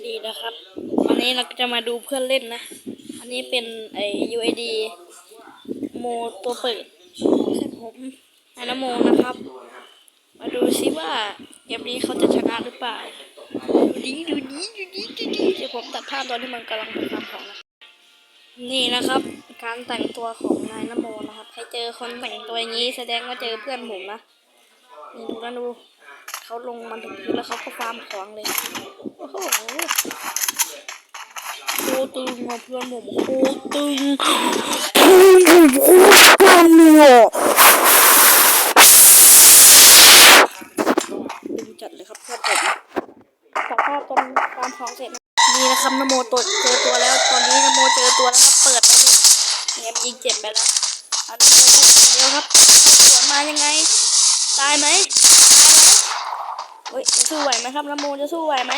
ดีนะครับวันนี้เราก็จะมาดูเพื่อนเล่นนะ อันนี้เป็นไอ UID โมตัวเปิดเพื่อนผมไอนโมนะครับ มาดูซิว่าเกมนี้เขาจะชนะหรือเปล่า ดูดีดูดีดูดีดูดีเดี๋ยวผมตัดภาพตอนที่มันกำลังเป็นของนะนี่นะครับ การแต่งตัวของนายนโมนะครับ ใครเจอคนแต่งตัวอย่างนี้แสดงว่าเจอเพื่อนผมนะนี่ดูนะดู เขาลงมาถึงพื้นแล้วเขาก็ฟาร์มของเลย โอ้โหโคตรตึงอะเพื่อนผมโคตรตึงตึงจัดเลยครับเพื่อนผมตัดภาพตอนฟาร์มของเสร็จนี่นะครับนโมตัวเจอตัวแล้ว ตอนนี้นโมเจอตัวแล้วครับเปิดไปเลยเงียบยิงเจ็บไปแล้วเอานโมบุกอย่างเดียวครับสวนมายังไง ตายไหม สู้ไหวไหมครับนโมจะสู้ไหวไหม